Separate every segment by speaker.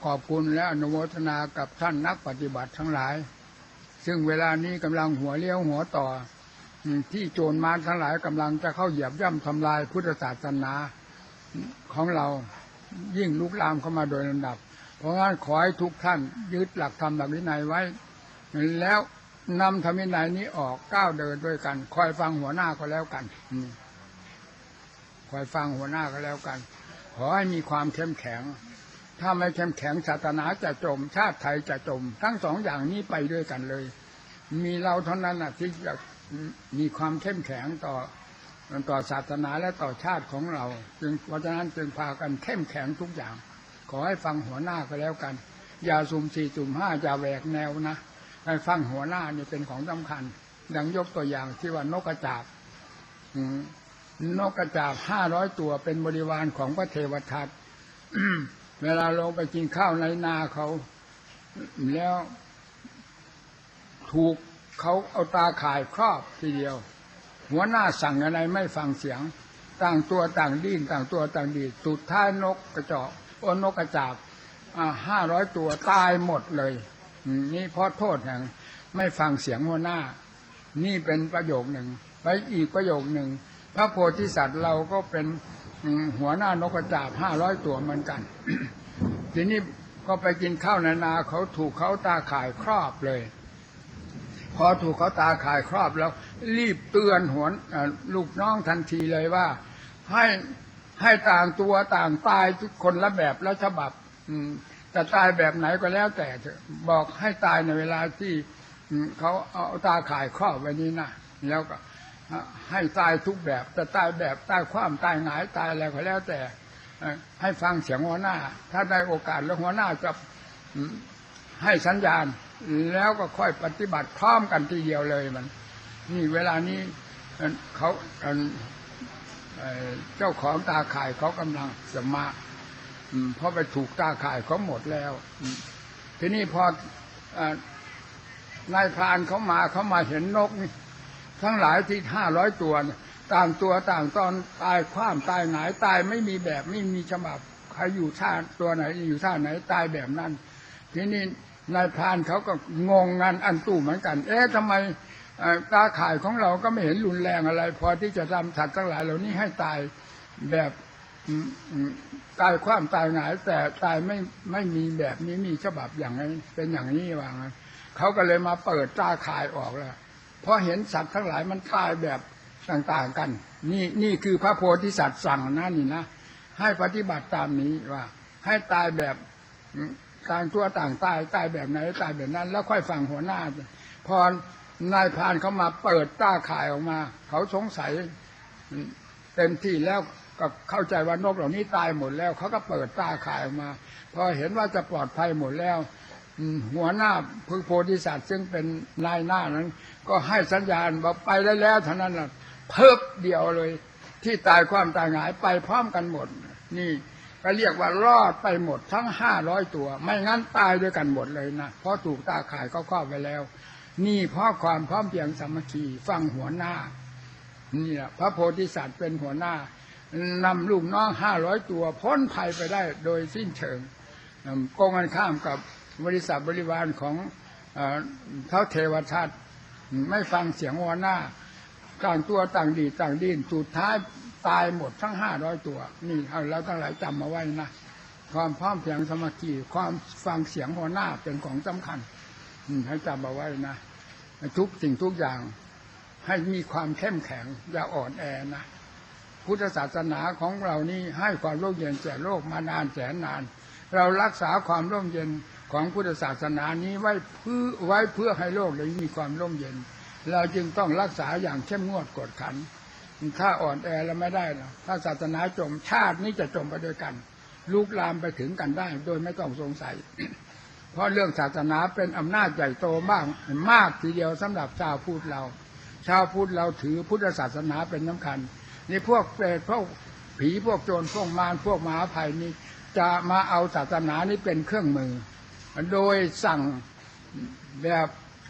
Speaker 1: ขอบคุณและอนุโมทนากับท่านนักปฏิบัติทั้งหลาย ซึ่งเวลานี้กำลังหัวเลี้ยวหัวต่อ ที่โจรมารทั้งหลายกำลังจะเข้าเหยียบย่ำทำลายพุทธศาสนาของเรายิ่งลุกลามเข้ามาโดยลำดับ เพราะงั้นขอให้ทุกท่านยึดหลักธรรมหลักวินัยไว้ แล้วนำธรรมวินัยนี้ออกก้าวเดินด้วยกัน คอยฟังหัวหน้าก็แล้วกันคอยฟังหัวหน้าก็แล้วกัน ขอให้มีความเข้มแข็ง ถ้าไม่เข้มแข็งศาสนาจะจม ชาติไทยจะจม ทั้งสองอย่างนี้ไปด้วยกันเลย มีเราเท่านั้นนะที่จะมีความเข้มแข็งต่อต่อศาสนาและต่อชาติของเรา จึงเพราะฉะนั้นจึงพากันเข้มแข็งทุกอย่าง ขอให้ฟังหัวหน้าก็แล้วกัน อย่าสุ่มสี่สุ่มห้าอย่าแหวกแนวนะให้ฟังหัวหน้านี่เป็นของสำคัญ ดังยกตัวอย่างที่ว่านกกระจาบนกกระจาบห้าร้อยตัวเป็นบริวารของพระเทวทัต เวลาลงไปกินข้าวในนาเขา แล้ว ถูกเขาเอาตาข่ายครอบทีเดียว หัวหน้าสั่งอะไรไม่ฟังเสียง ต่างตัวต่างดิ้นต่างตัวต่างดีดสุดท้ายนกกระจอกโอนกกระจาบห้าร้อยตัวตายหมดเลย นี่เพราะโทษแห่งไม่ฟังเสียงหัวหน้า นี่เป็นประโยคหนึ่ง ไปอีกประโยคหนึ่ง พระโพธิสัตว์เราก็เป็น หัวหน้านกกระจาบห้าร้อยตัวเหมือนกัน ทีนี้ก็ไปกินข้าวนานาเขาถูกเขาตาข่ายครอบเลย พอถูกเขาตาข่ายครอบแล้ว รีบเตือนหัวลูกน้องทันทีเลยว่า ให้ให้ต่างตัวต่างตายทุกคนละแบบละฉบับจะตายแบบไหนก็แล้วแต่บอกให้ตายในเวลาที่เขาเอาตาข่ายครอบไว้นี้นะแล้วก็ ให้ตายทุกแบบจะตายแบบตายความตายหงายตายอะไรก็แล้วแต่ให้ฟังเสียงหัวหน้า ถ้าได้โอกาสแล้วหัวหน้าจะให้สัญญาณ แล้วก็ค่อยปฏิบัติพร้อมกันทีเดียวเลยมัน นี่เวลานี้เขาเจ้าของตาข่ายเขากำลังจะมาเพราะไปถูกตาข่ายเขาหมดแล้วทีนี้พอเอ่อนายพรานเขามาเขามาเห็นนกนี่ ทั้งหลายที่ห้าร้อยตัวเนี่ยต่างตัวต่างตอนตายความตายหงายตายไม่มีแบบไม่มีฉบับใครอยู่ท่าตัวไหนอยู่ท่าไหนตายแบบนั้น ทีนี้นายพรานเขาก็งงงานอันตู้เหมือนกัน เอ๊ะทำไมตาข่ายของเราก็ไม่เห็นรุนแรงอะไร พอที่จะทำสัตว์ทั้งหลายเหล่านี้ให้ตายแบบตายความตายหงายแต่ตายไม่ไม่มีแบบนี้มีฉบับอย่างนี้เป็นอย่างนี้ว่างั้นเขาก็เลยมาเปิดตาข่ายออกแล้ว เพราะเห็นสัตว์ทั้งหลายมันตายแบบต่างๆกัน นี่นี่คือพระโพธิสัตว์สั่งนะนี่นะให้ปฏิบัติตามนี้ว่า ให้ตายแบบต่างตัวต่างตายตายแบบไหนตายแบบนั้น แล้วค่อยฟังหัวหน้า พอนายพานเขามาเปิดต้าข่ายออกมา เขาสงสัยเต็มที่แล้วก็เข้าใจว่านกเหล่านี้ตายหมดแล้ว เขาก็เปิดต้าข่ายออกมา พอเห็นว่าจะปลอดภัยหมดแล้วหัวหน้าพึกโพธิสัตว์ซึ่งเป็นนายหน้านั้น ก็ให้สัญญาณว่าไปได้แล้วเท่านั้นน่ะเพิบเดียวเลย ที่ตายความตายหงายไปพร้อมกันหมด นี่ก็เรียกว่ารอดไปหมดทั้งห้าร้อยตัว ไม่งั้นตายด้วยกันหมดเลยนะเพราะถูกตาข่ายเขาครอบไปแล้ว นี่เพราะความพร้อมเพียงสามัคคีฟังหัวหน้านี่แหละพระโพธิสัตว์เป็นหัวหน้านำลูกน้องห้าร้อยตัว พ้นภัยไปได้โดยสิ้นเชิงกงกันข้ามกับบริษัทบริวารของเอ่อเท้าเทวทัต ไม่ฟังเสียงหัวหน้า ต่างตัวต่างดีต่างดินสุดท้ายตายหมดทั้งห้าร้อยตัว นี่เอาเราทั้งหลายจำมาไว้นะความพร้อมเพียงสมัคคีความฟังเสียงหัวหน้าเป็นของสำคัญให้จำมาไว้นะทุกสิ่งทุกอย่าง ให้มีความเข้มแข็ง อย่าอ่อนแอนะพุทธศาสนาของเรานี่ให้ความร่มเย็นแก่โลกมานานแสนนาน เรารักษาความร่มเย็น ของพุทธศาสนานี้ไว้เพื่อไว้เพื่อให้โลกได้มีความร่มเย็น เราจึงต้องรักษาอย่างเข้มงวดกดขันถ้าอ่อนแอแล้วไม่ได้หรอกถ้าศาสนาจมชาตินี้จะจมไปด้วยกัน ลุกลามไปถึงกันได้ โดยไม่ต้องสงสัย เพราะเรื่องศาสนาเป็นอำนาจใหญ่โตมากมากทีเดียวสำหรับชาวพุทธเรา ชาวพุทธเราถือพุทธศาสนาเป็นสำคัญนี่พวกเปรตพวกผีพวกโจรพวกมารพวกมหาภัยนี่จะมาเอาศาสนานี้เป็นเครื่องมือ โดยสั่งแบบ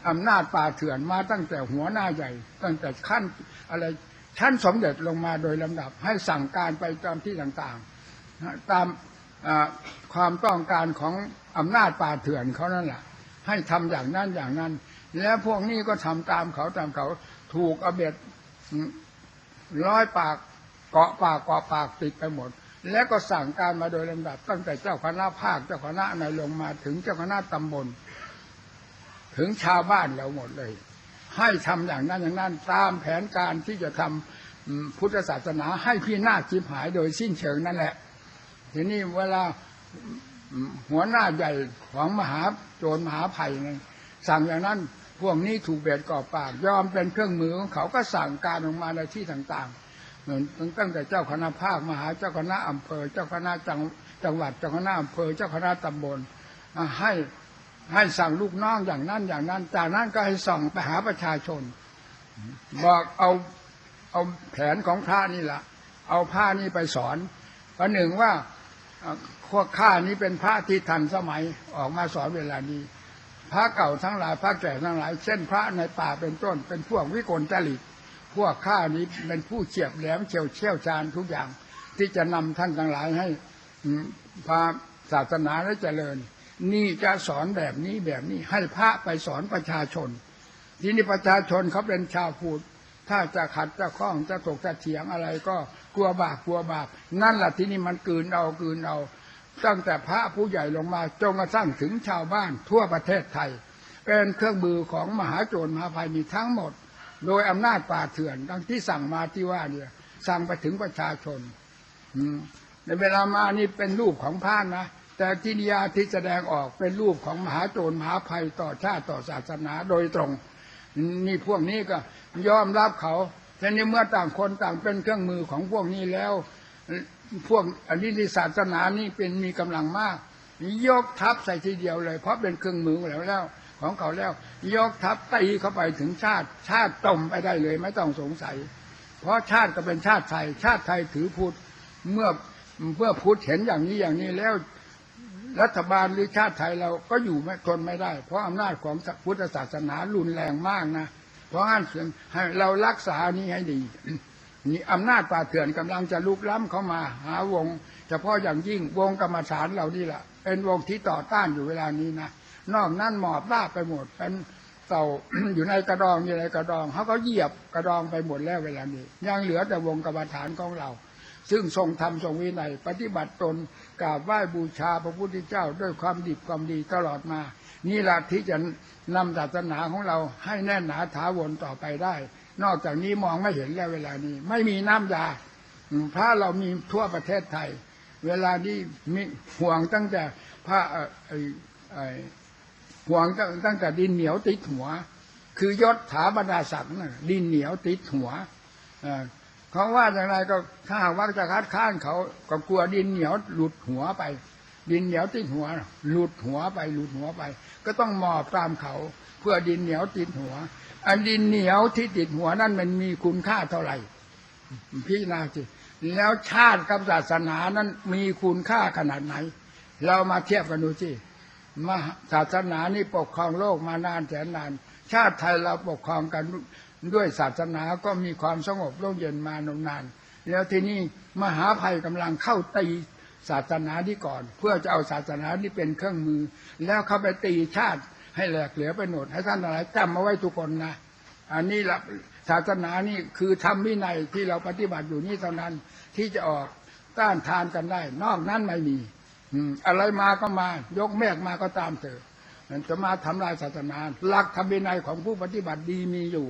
Speaker 1: อำนาจป่าเถื่อนมาตั้งแต่หัวหน้าใหญ่ ตั้งแต่ขั้นอะไรชั้นสมเด็จลงมาโดยลำดับ ให้สั่งการไปตามที่ต่างๆ ตามความต้องการของอำนาจป่าเถื่อนเขานั่นแหละให้ทำอย่างนั้นอย่างนั้น แล้วพวกนี้ก็ทำตามเขาตามเขาถูกอเบ็ดร้อยปากเกาะปากเกาะปากติดไปหมด แล้วก็สั่งการมาโดยลำดับ ตั้งแต่เจ้าคณะภาคเจ้าคณะในลงมาถึงเจ้าคณะตำบล ถึงชาวบ้านเราหมดเลย ให้ทำอย่างนั้นอย่างนั้นตามแผนการที่จะทำอืมพุทธศาสนาให้พี่น้าจิบหายโดยสิ้นเชิงนั่นแหละ ทีนี้เวลาหัวหน้าใหญ่ของมหาโจรมหาภัยสั่งอย่างนั้นพวกนี้ถูกเบียดก่อปากยอมเป็นเครื่องมือของเขาก็สั่งการออกมาในที่ต่างๆ ตั้งแต่เจ้าคณะภาคมหาเจ้าคณะอำเภอ เจ้าคณะจังจังหวัดเจ้าคณะอำเภอ เจ้าคณะตำบลอ่าให้ให้สั่งลูกน้องอย่างนั้นอย่างนั้น จากนั้นก็ให้ส่องไปหาประชาชน บอกเอาเอาแผนของพระนี่แหละเอาผ้านี่ไปสอนประหนึ่งว่าพวกข้านี้เป็นพระที่ทันสมัยออกมาสอนเวลานี้ พระเก่าทั้งหลายพระแก่ทั้งหลาย เช่นพระในป่าเป็นต้นเป็นพวกวิกลจริต พวกข้านี้เป็นผู้เฉียบแหลมเฉียวเชี่ยวชาญทุกอย่าง ที่จะนำท่านทั้งหลายให้พาศาสนาได้เจริญ นี่จะสอนแบบนี้แบบนี้ให้พระไปสอนประชาชน ทีนี้ประชาชนเขาเป็นชาวพุทธถ้าจะขัดจะข้องจะตกจะเถียงอะไรก็กลัวบาปกลัวบาปนั่นแหละที่นี่มันกืนเอากืนเอา ตั้งแต่พระผู้ใหญ่ลงมาจนกระทั่งถึงชาวบ้านทั่วประเทศไทย เป็นเครื่องมือของมหาโจรมหาภัยมีทั้งหมด โดยอำนาจป่าเถื่อน ดังที่สั่งมาที่ว่าเนี่ยสั่งไปถึงประชาชน อืมในเวลามานี่เป็นรูปของพระนะแต่กิริยาที่แสดงออกเป็นรูปของมหาโจรมหาภัยต่อชาติต่อศาสนาโดยตรง นี่พวกนี้ก็ยอมรับเขาทีนี้เมื่อต่างคนต่างเป็นเครื่องมือของพวกนี้แล้ว พวกอันนี้ศาสนานี่เป็นมีกำลังมาก ยกทัพใส่ทีเดียวเลย เพราะเป็นเครื่องมือแล้วแล้ว ของเขาแล้ว ยกทัพตีเข้าไปถึงชาติ ชาติต้มไปได้เลยไม่ต้องสงสัย เพราะชาติก็เป็นชาติไทย ชาติไทยถือพุทธเมื่อเมื่อพุทธเห็นอย่างนี้อย่างนี้แล้วรัฐบาลหรือชาติไทยเราก็อยู่ไม่ทนไม่ได้ เพราะอำนาจของพุทธศาสนารุนแรงมากนะ เพราะงั้นให้เรารักษานี้ให้ดีนี่อำนาจป่าเถื่อนกำลังจะลุกล้ำเข้ามา หาวง เฉพาะอย่างยิ่งวงกรรมฐานเรานี่แหละเป็นวงที่ต่อต้านอยู่เวลานี้นะ นอกนั้นหมอบราบไปหมดเป็นเต่าอยู่ในกระดองอยู่ในกระดองเขาก็เหยียบกระดองไปหมดแล้วเวลานี้ยังเหลือแต่วงกรรมฐานของเรา ซึ่งทรงธรรมทรงวินัยปฏิบัติตนกราบไหว้บูชาพระพุทธเจ้าด้วยความดีความดีตลอดมา นี่แหละที่จะนำศาสนาของเราให้แน่นหนาถาวรต่อไปได้ นอกจากนี้มองไม่เห็นแล้วเวลานี้ ไม่มีน้ำยาพระเรามีทั่วประเทศไทย เวลานี้มีห่วงตั้งแต่พระ ห่วงตั้งแต่ดินเหนียวติดหัว คือยศถาบรรดาศักดิ์น่ะดินเหนียวติดหัวเขาว่าอย่างไรก็ถ้าหากว่าจะคัดค้านเขาก็กลัวดินเหนียวหลุดหัวไป ดินเหนียวติดหัว หลุดหัวไป หลุดหัวไป ก็ต้องหมอบตามเขาเพื่อดินเหนียวติดหัว อันดินเหนียวที่ติดหัวนั่นมันมีคุณค่าเท่าไหร่พิจารณาสิแล้วชาติกับศาสนานั้นมีคุณค่าขนาดไหน เรามาเทียบกันดูสิ มาศาสนานี่ปกครองโลกมานานแสนนาน ชาติไทยเราปกครองกันด้วยศาสนาก็มีความสงบร่มเย็นมานมนาน แล้วทีนี้มหาภัยกำลังเข้าตีศาสนานี้ก่อน เพื่อจะเอาศาสนานี้เป็นเครื่องมือ แล้วเข้าไปตีชาติให้แหลกเหลือไปหมดให้ท่านอะไรจำเอาไว้ทุกคนนะอันนี้ละศาสนานี่คือธรรมวินัยที่เราปฏิบัติอยู่นี่เท่านั้นที่จะออกต้านทานกันได้ นอกนั้นไม่มี อืมอะไรมาก็มา ยกเมฆมาก็ตามเถอะจะมาทำลายศาสนา หลักธรรมวินัยของผู้ปฏิบัติดีมีอยู่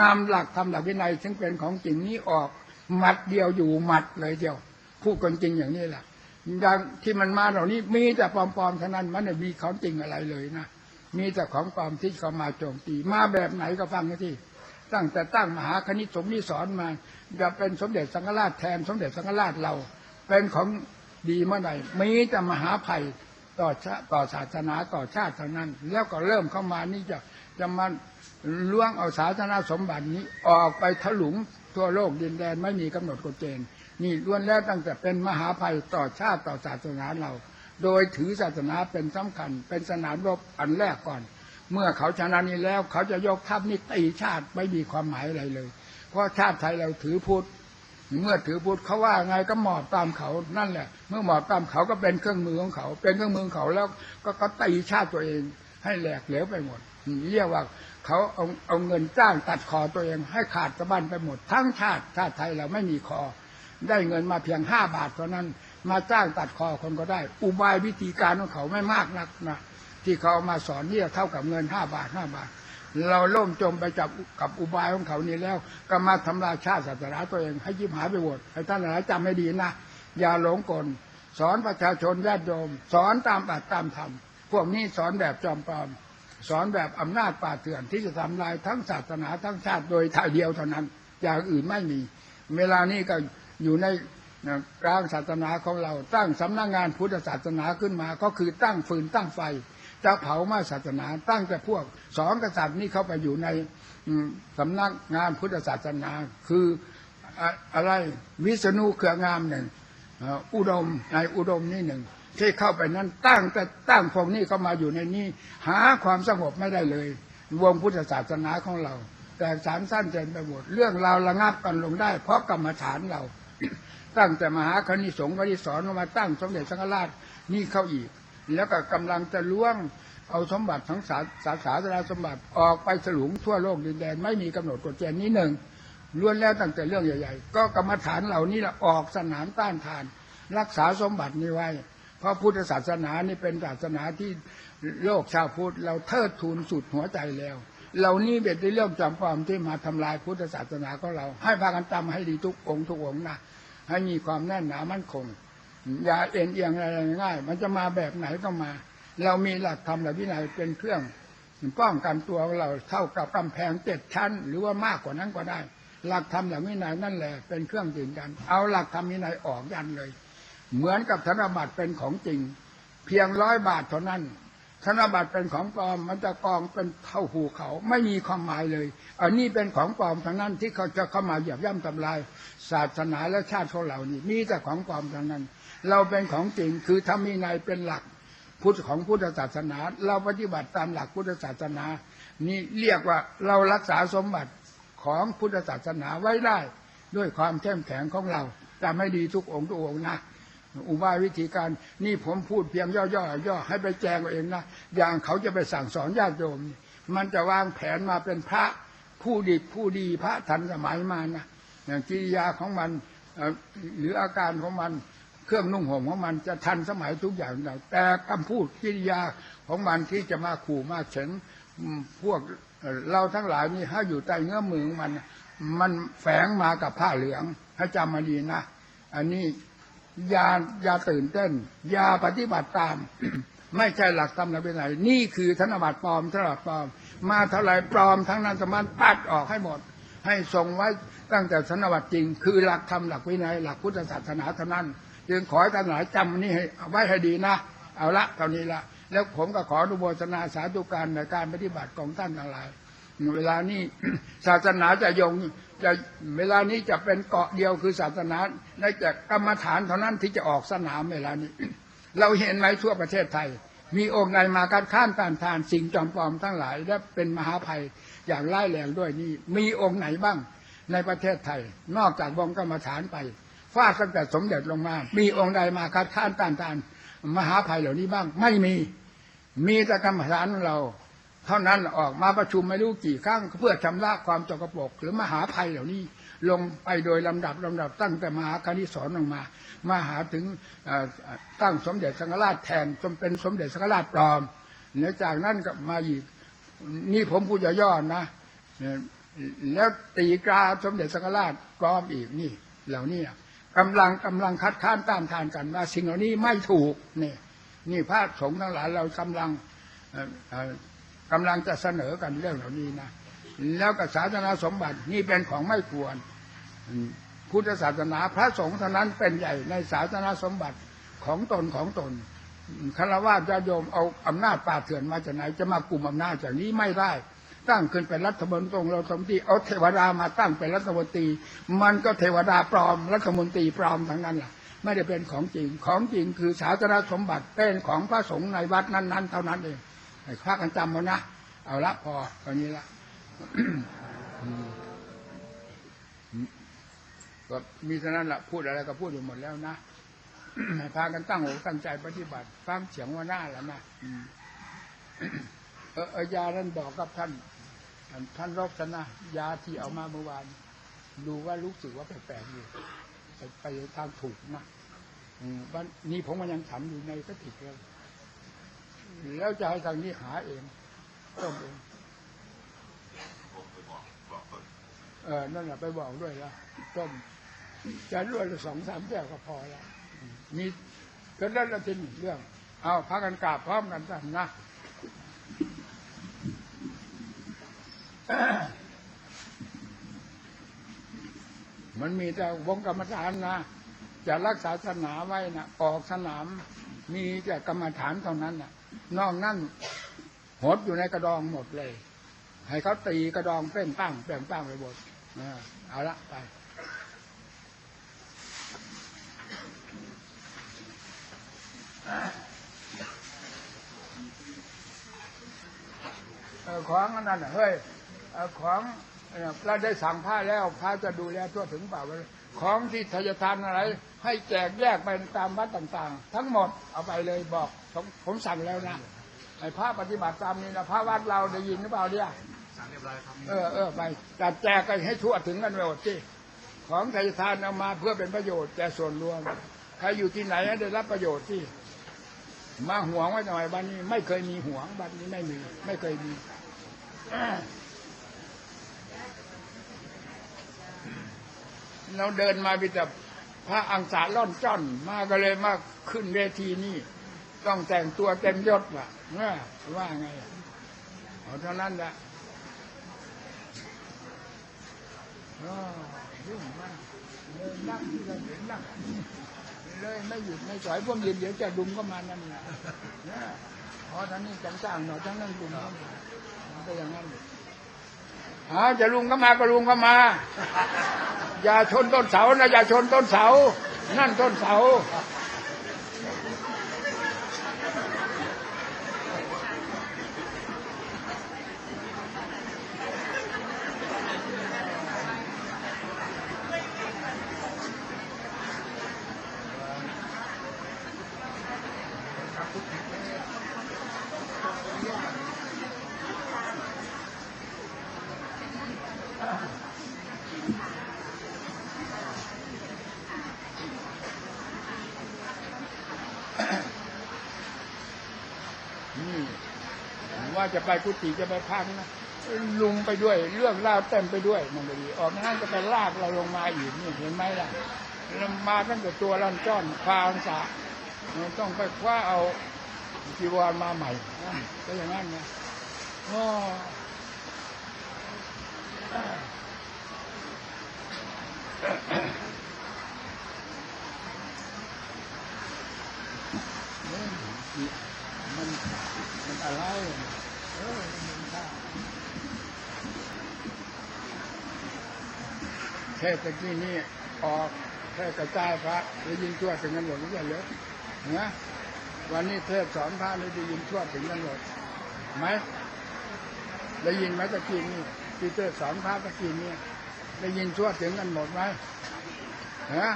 Speaker 1: นำหลักธรรมหลักวินัยซึ่งเป็นของจริงนี้ออกหมัดเดียวอยู่หมัดเลยเดียวพูดกันจริงอย่างนี้แหละอย่างที่มันมาเหล่านี้มีแต่ปลอมๆเท่านั้นมันไม่มีของจริงอะไรเลยนะมีแต่ของปลอมที่เขามาโจมตีมาแบบไหนก็ฟังกันที่ตั้งแต่ตั้งมหาคณิตสมนิสอนมาจะเป็นสมเด็จสังฆราชแทนสมเด็จสังฆราชเรา เป็นของ ดีเมื่อไหร่มีแต่มหาภัยต่อชาต่อศาสนาต่อชาติเท่านั้น แล้วก็เริ่มเข้ามานี่จะจะมาล้วงเอาศาสนาสมบัตินี้ออกไปถลุงทั่วโลกดินแดนไม่มีกำหนดกฎเกณฑ์นี่ล้วนแล้วตั้งแต่เป็นมหาภัยต่อชาติต่อศาสนาเรา โดยถือศาสนาเป็นสำคัญ เป็นสนามรบอันแรกก่อน เมื่อเขาชนะนี้แล้วเขาจะยกทัพนี่ตีชาติไม่มีความหมายอะไรเลย เพราะชาติไทยเราถือพุทธ เมื่อถือพุทธเขาว่าไงก็หมอบตามเขานั่นแหละ เมื่อหมอบตามเขาก็เป็นเครื่องมือของเขา เป็นเครื่องมือของเขาแล้วก็ก็ตีชาติตัวเอง ให้แหลกเหลวไปหมดเรียกว่าเขาเอาเอาเงินจ้างตัดคอตัวเองให้ขาดสะบั้นไปหมด ทั้งชาติชาติไทยเราไม่มีคอ ได้เงินมาเพียงห้าบาทเท่านั้น มาจ้างตัดคอคนก็ได้ อุบายวิธีการของเขาไม่มากนักนะที่เขาเอามาสอนเนี่ยเท่ากับเงินห้าบาทห้าบาท เราล่มจมไปจับกับอุบายของเขานี่แล้ว ก็มาทำลายชาติศาสนาตัวเองให้ยิบหายไปหมดให้ท่านหลายจำให้ดีนะอย่าหลงกล สอนประชาชนญาติโยม สอนตามอัตตามธรรมพวกนี้สอนแบบจอมปลอม สอนแบบอำนาจป่าเถื่อนที่จะทำลายทั้งศาสนาทั้งชาติโดยท่าเดียวเท่านั้น อย่างอื่นไม่มี เวลานี้ก็อยู่ในกลางศาสนาของเราตั้งสำนักงานพุทธศาสนาขึ้นมา ก็คือตั้งฟืนตั้งไฟ จะเผามาศาสนาตั้งแต่พวกสองกษัตริย์นี้เข้าไปอยู่ในสำนักงานพุทธศาสนา คืออะอะไรวิษณุเครืองามหนึ่งอุดมในอุดมนี่หนึ่งที่เข้าไปนั้นตั้งแต่ตั้งพวกนี้เข้ามาอยู่ในนี้ หาความสงบไม่ได้เลย วงพุทธศาสนาของเรา แต่สารสั้นเจนไปหมดเรื่องราวระงับกันลงได้ เพราะกรรมฐานเรา ตั้งแต่มหาคณิสงฆ์ก็ที่สอนมาตั้งสมเด็จสังฆราชนี่เข้าอีก แล้วก็กำลังจะล้วงเอาสมบัติทั้งสาสาสาสนาสมบัติออกไปสลุงทั่วโลกดินแดนไม่มีกำหนดกฎเกณฑ์นี้หนึ่งล้วนแล้วตั้งแต่เรื่องใหญ่ๆ ก็กรรมฐานเหล่านี้แหละออกสนามต้านทาน รักษาสมบัตินี้ไว้ เพราะพุทธศาสนานี่เป็นศาสนาที่โลกชาวพุทธเราเทิดทูนสุดหัวใจแล้ว เหล่านี้เป็นเรื่องจำความที่มาทำลายพุทธศาสนาของเรา ให้พากันจำให้ดีทุกองทุกองนะให้มีความแน่นหนามั่นคง อย่าเอ็นเอียงอะไรง่าย มันจะมาแบบไหนก็มา เรามีหลักธรรมหลักวินัยเป็นเครื่องป้องกันตัวของเราเท่ากับกำแพงเจ็ดชั้น หรือว่ามากกว่านั้นก็ได้ หลักธรรมหลักวินัยนั่นแหละเป็นเครื่องยืนยัน เอาหลักธรรมวินัยออกยันเลย เหมือนกับธนบัตรเป็นของจริง เพียงร้อยบาทเท่านั้น ธนบัตรเป็นของปลอมมันจะกองเป็นเท่าหูเขาไม่มีความหมายเลย อันนี้เป็นของปลอมทั้งนั้นที่เขาจะเข้ามาเหยียบย่ำทำลาย ศาสนาและชาติของเรานี่มีแต่ของปลอมทั้งนั้น เราเป็นของจริงคือธรรมีในยเป็นหลักพุทธของพุทธศาสนา เราปฏิบัติตามหลักพุทธศาสนา นี่เรียกว่าเรารักษาสมบัติของพุทธศาสนาไว้ได้ ด้วยความเข้มแข็งของเราจะไม่ดีทุกองค์ทุกองค์นะ อุบายวิธีการนี่ผมพูดเพียงย่อๆย่อให้ไปแจงเอาเองนะอย่างเขาจะไปสั่งสอนญาติโยมนี่มันจะวางแผนมาเป็นพระผู้ดีผู้ดีพระทันสมัยมานะอย่างกิริยาของมันหรืออาการของมันเครื่องนุ่งห่มของมันจะทันสมัยทุกอย่างแต่คำพูดกิริยาของมันที่จะมาขู่มาเฉินพวกเราทั้งหลายนี่ถ้าอยู่ใต้เงื้อมือของมัน มันแฝงมากับผ้าเหลืองให้จำมาดีนะ อันนี้ อย่าอย่าตื่นเต้น อย่าปฏิบัติตาม ไม่ใช่หลักธรรมหลักวินัยนี่คือธนบัตรปลอมธนบัตรปลอม มาเท่าไหรปลอมทั้งนั้นสมานตัดออกให้หมด ให้ทรงไว้ตั้งแต่ธนบัตรจริง คือหลักธรรมหลักวินัยหลักพุทธศาสนาเท่านั้น จึงขอให้ท่านหลายจำนี่ให้เอาไว้ให้ดีนะ เอาละเท่านี้ละแล้วผมก็ขออนุโมทนาสาธุการในการปฏิบัติของท่านทั้งหลาย เวลานี้ศาสนาจะยงจะเวลานี้จะเป็นเกาะเดียวคือศาสนาในแต่กรรมฐานเท่านั้นที่จะออกสนามเวลานี้ เราเห็นไหมทั่วประเทศไทย มีองค์ใดมาการข้ามต้านทานสิ่งจอมปลอมทั้งหลายและเป็นมหาภัยอย่างร้ายแรงด้วยนี่มีองค์ไหนบ้างในประเทศไทย นอกจากวงกรรมฐานไปฟาดตั้งแต่สมเด็จลงมา มีองค์ใดมาคัดค้านต้านทานมหาภัยเหล่านี้บ้าง ไม่มี มีแต่กรรมฐานของเรา เท่านั้นออกมาประชุมไม่รู้กี่ครั้งเพื่อชำระความจกปรกหรือมหาภัยเหล่านี้ ลงไปโดยลำดับลำดับตั้งแต่มหาคณิสอนลงมา มาหาถึงตั้งสมเด็จสังฆราชแทนจนเป็นสมเด็จสังฆราชปลอมเนื่อจากนั้นก็มาอีกนี่ผมพูดย่อๆนะแล้วตีกราสมเด็จสังฆราชปลอมอีกนี่ เหล่านี้กำลังกำลังคัดค้านต้านทานกันว่าสิ่งเหล่านี้ไม่ถูกนี่นี่พระสงฆ์ทั้งหลายเรากำลังอ กำลังจะเสนอกันเรื่องเหล่านี้นะแล้วก็ศาสนาสมบัตินี่เป็นของไม่ควรพุทธศาสนาพระสงฆ์เท่านั้นเป็นใหญ่ในศาสนาสมบัติของตนของตนคารวะญาโยมเอาอำนาจป่าเถื่อนมาจากไหนจะมากลุ่มอำนาจจากนี้ไม่ได้ ตั้งขึ้นเป็นรัฐมนตรีเราสมตีเอาเทวดามาตั้งเป็นรัฐมนตรี มันก็เทวดาปลอมรัฐมนตรีปลอมทั้งนั้นแหละไม่ได้เป็นของจริงของจริงคือศาสนาสมบัติเป็นของพระสงฆ์ในวัดนั้น ๆ เท่านั้นเอง ให้พากันจำเอานะ เอาละพอตอนนี้ละก็มีเท่านั้นแหละพูดอะไรก็พูดอยู่หมดแล้วนะให้พากันตั้งอกตั้งใจปฏิบัติฟังเสียงว่าหน้าแล้วนะเออยานั้นบอกกับท่านท่านรบชนะยาที่เอามาเมื่อวานดูว่ารู้สึกว่าแปลกๆอยู่ไปทางถูกนะอืมวันนี้ผมมันยังฉันอยู่ในกระติเลย แล้วจะให้ทางนี้หาเองต้มเองเออนั่นแหละไปบอกด้วยละต้มจะรวยละสองสามแก้วก็พอแล้วมีก็นั่นละทีนี้เรื่อง เอาพักกันกราบพร้อมกันกันนะมันมีแต่วงกรรมฐานนะจะรักษาศาสนาไว้นะออกสนามมีแต่กรรมฐานเท่านั้นนะ นอกนั้นหดอยู่ในกระดองหมดเลย ให้เขาตีกระดองเป้งป้งเป้งป้งไปหมดอ่าเอาละไปของนนั้นเฮ้ยของเราได้สั่งผ้าแล้วพระจะดูแลทั่วถึงเปล่า ของที่ทายทานอะไร ให้แจกแยกไปตามวัดต่างๆ ทั้งหมดเอาไปเลยบอกผมผมสั่งแล้วนะไอ้พระปฏิบัติตามนี้นะพระวัดเราได้ยินหรือเปล่าเนี่ย
Speaker 2: สั่งเรียบร้อยครับ
Speaker 1: เออเออไปจัดแจกกันให้ทั่วถึงกันไปหมดที่ของทายทานเอามาเพื่อเป็นประโยชน์แก่ส่วนรวมใครอยู่ที่ไหนได้รับประโยชน์ที่มาหวงไว้หน่อยบ้านนี้ ไม่เคยมีหวงบ้านนี้ไม่มี ไม่เคยมี เราเดินมาพิจพระอังสาล่อนจ้อน มาก็เลยมาขึ้นเวทีนี่ต้องแต่งตัวเต็มยศว่ะเนี่ยว่าไงเอาเท่านั้นแหละอ้าวยุ่งมากเลยนั่งที่เราเห็นนั่งเลยไม่หยุดไม่สอยพวกยืนเดี๋ยวจะดุมก็มานั่นแหละเนี่ยพอท่านนี้จังจ้างหน่อยทั้งนั้นดุมก็มามันก็อย่างนั้นอ่าจะลุงก็มาก็ลุงก็มา อย่าชนต้นเสานะอย่าชนต้นเสา นั่นต้นเสา นี่ว่าจะไปกุฏิจะไปพักนะลุงไปด้วย เรื่องเล่าวเต็มไปด้วยมันก็ดีออกนั่นจะไปลากเราลงมาอีกนี่เห็นไหมล่ะมาตั้งแต่ตัวลันจ้อนพาอังสาเราต้องไปคว้าเอาจีวรมาใหม่ก็อย่างนั้นนะอ๋อนี่ มันมันอะไรเออมันท่าเทศตะกี้นี่ออกเทศกระจายพระได้ยินทั่วถึงกันหมดหรือเปล่าเยอะนะวันนี้เทศสอนพระเลยได้ยินทั่วถึงกันหมดไหมได้ยินไหมตะกี้นี่ที่เทศสอนพระตะกี้นี่ได้ยินทั่วถึงกันหมดไหมฮะ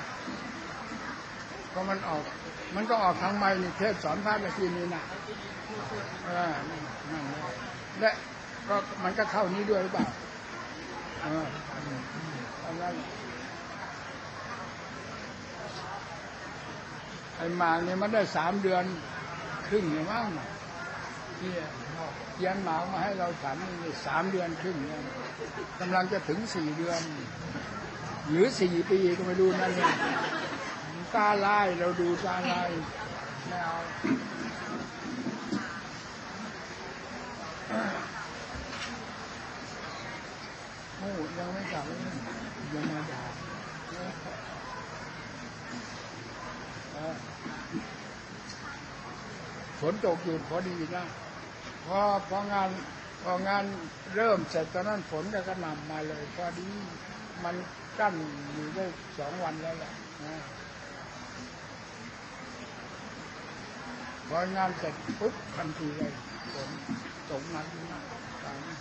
Speaker 1: ก็มันออก มันก็ออกทางไม่นี่เทศสอนพระตะกี้นี่นะเออนั่นนั่นแหละและก็มันก็เข้านี้ด้วยหรือเปล่าเออไอ้หมาเนี่ยมันได้สามเดือนครึ่งเนี่ยมั้งที่เขียนหมามาให้เราฉันสามเดือนครึ่งเนี่ยกำลังจะถึงสี่เดือน หรือสี่ปีก็ไม่รู้นั่นเนี่ย ตาลายเราดูตาลายไม่เอาโอ้ยังไม่กลับเลยยังมาด่าฝนตกอยู่พอดีนะพอพองานพองานเริ่มเสร็จตอนนั้นฝนก็กระหน่ำมาเลยพอดีมันกั้นอยู่ได้สองวันแล้วแหละนะ พองานเสร็จปุ๊บทันทีเลยฝนตกหนักมากตามนี้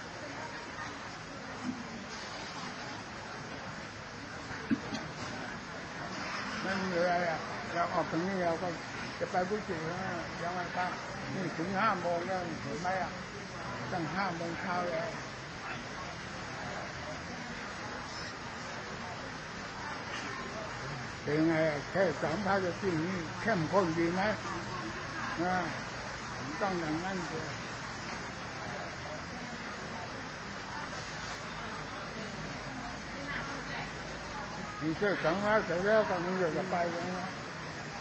Speaker 1: อะไรอะเราออกตรงนี้เราก็จะไปกุฏิแล้วยังไงครับนี่ถึงห้าโมงแล้วเห็นไหมอะตั้งห้าโมงเช้าแล้วเป็นไงแค่สามพระจะที่นี่เข้มข้นดีไหม นะต้องอย่างนั้นเลยมีเชื่อสังฆาเสร็จแล้วก็มึงจะไปแล้วนะ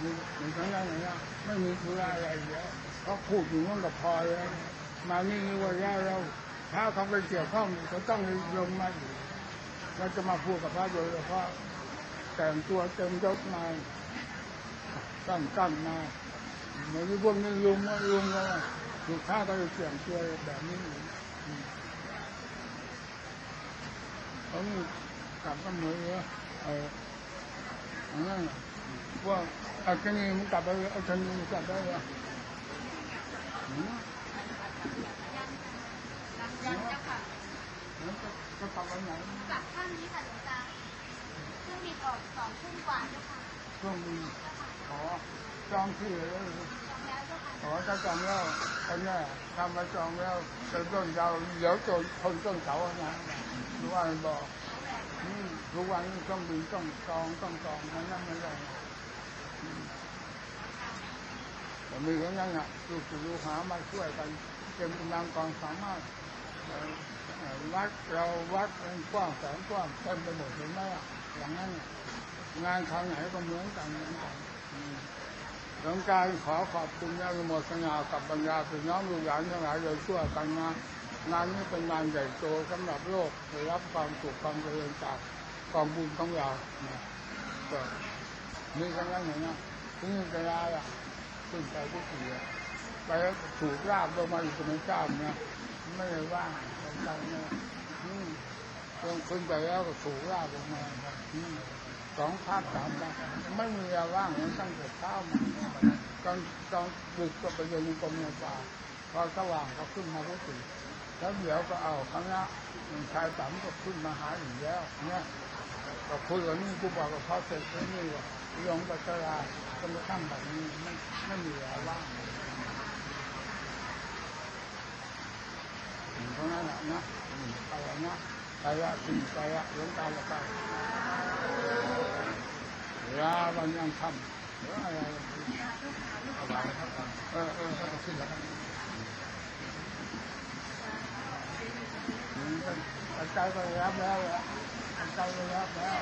Speaker 1: มีมีสังฆาอย่างเงี้ไม่มีธุระอะไรเยอะเพราพูดอยู่นั่นก็พอแล้วมานี่นี่ว่าแล้วเราถ้าเขาไปเกี่ยวข้องก็ต้องลงมาอยู่เราจะมาพูดกับพระโดยเฉพาะแต่งตัวเต็มยศมาตั้งตั้งมา เหมือนที่พวกนี้ลุงว่าลุงว่าถูกข้าก็จะเสี่ยงตัวแบบนี้อยู่อืมเขานี่กลับกันเหมือนว่าเอออันนั้นน่ะว่าเอาชนีมันกลับไปเอาชนีมันกลับได้เหรอหืม
Speaker 2: ยังเจ้าค่ะ
Speaker 1: แล้วจะจะกลับวันไหน
Speaker 2: กลับข้างนี้ค่ะหลวงตาเครื่องบินออกสองทุ่มกว่าเจ้าค่ะ
Speaker 1: ช่วงนี้ขอ จองที่เลย
Speaker 2: จองแล้วเจ้าค่ะ
Speaker 1: ขอถ้าจองแล้วคนเนี้ยทำมาจองแล้วจะต้นยาวเดี๋ยวจนคนต้นเสาอะนะหรือว่ามันบอกนี่ทุกวันนี้ต้องบินต้องจองต้องจองมันนั่นไม่ได้อืมแต่มีอย่างนั้นอะลูกศิษย์ลูกหามาช่วยกันเต็มกำลังกองสามารถเอ่อเอ่อวัดเราวัดมันกว้างแสนกว้างเต็มไปหมดเห็นไหมอะอย่างนั้นน่ะงานคราวไหนก็เหมือนกันเหมือนกันอืม หลวงการขอขอบคุณญาติโมทนากับบรรดาพี่น้องลูกหลานทั้งหลายโดยทั่วกันนงานนี้เป็นงานใหญ่โตสำหรับโลกได้รับความสุขความเจริญจากกองบุญของเรานะก็มีกันแล้วอย่างนี้ที่นี่จะได้อะขึ้นไปทุกทีอะไปแล้วถูกลากลงมาอยู่ตรงนี้เจ้านะไม่ได้ว่างสำคัญนะอืมลงขึ้นไปแล้วก็ถูกลากลงมาอืม สองภาคสามภาคไม่มีเวลาว่างตั้งแต่เช้ามาตอนตอนดึกก็ไปเดินกรมเงินป่าพอสว่างก็ขึ้นมาพุติแล้วเดี๋ยวก็เอาคณะชายต่ำก็ขึ้นมาหาอีกแล้วเนี่ยก็คุยกับนี่กูบอกกับเขาเสร็จแล้วนี่ว่าลงปัจจาราก็มาตั้งแบบนี้ไม่ไม่มีเวลาว่างเพราะนั้นแหละนะอืมไปล้วนะไปละถึงไปละหลวงตาละไป เวลาวันยังทำหรืออะไรเอาไว้ครับเออเออก็ขึ้นแล้วกันอืมปัจจัยก็รับแล้วอะปัจจัยก็รับแล้ว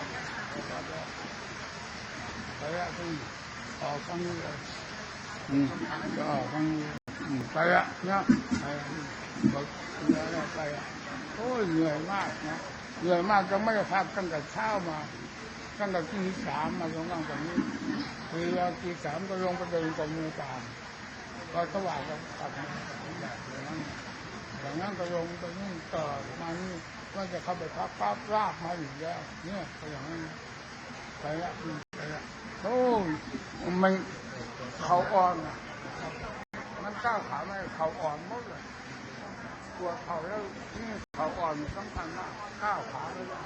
Speaker 1: รับแล้วไปละที่ออกข้างนี้เลยอืมก็ออกข้างนี้อืมไปละนะไปละบอกแล้วไปละโอ้ยเหนื่อยมากนะเหนื่อยมากจะไม่ได้พักตั้งแต่เช้ามา ตั้งแต่ตีสามมาลงนั่งตรงนี้คือเราตีสามก็ลงไปเดินกับมือตามพอสว่างก็กลับมาแบบอย่างนั้นอย่างนั้นก็ลงไปนี่ต่อมานี่ก็จะเข้าไปพักปั๊บลากมาอีกแล้ว เนี่ยก็อย่างนั้นไปละอืมไปละโอ้ยมันเขาอ่อนอะมันก้าวขาไม่เขาอ่อนหมดเลยปวเขาแล้วนี่เขาอ่อนสำคัญมากก้าวขาไม่ได้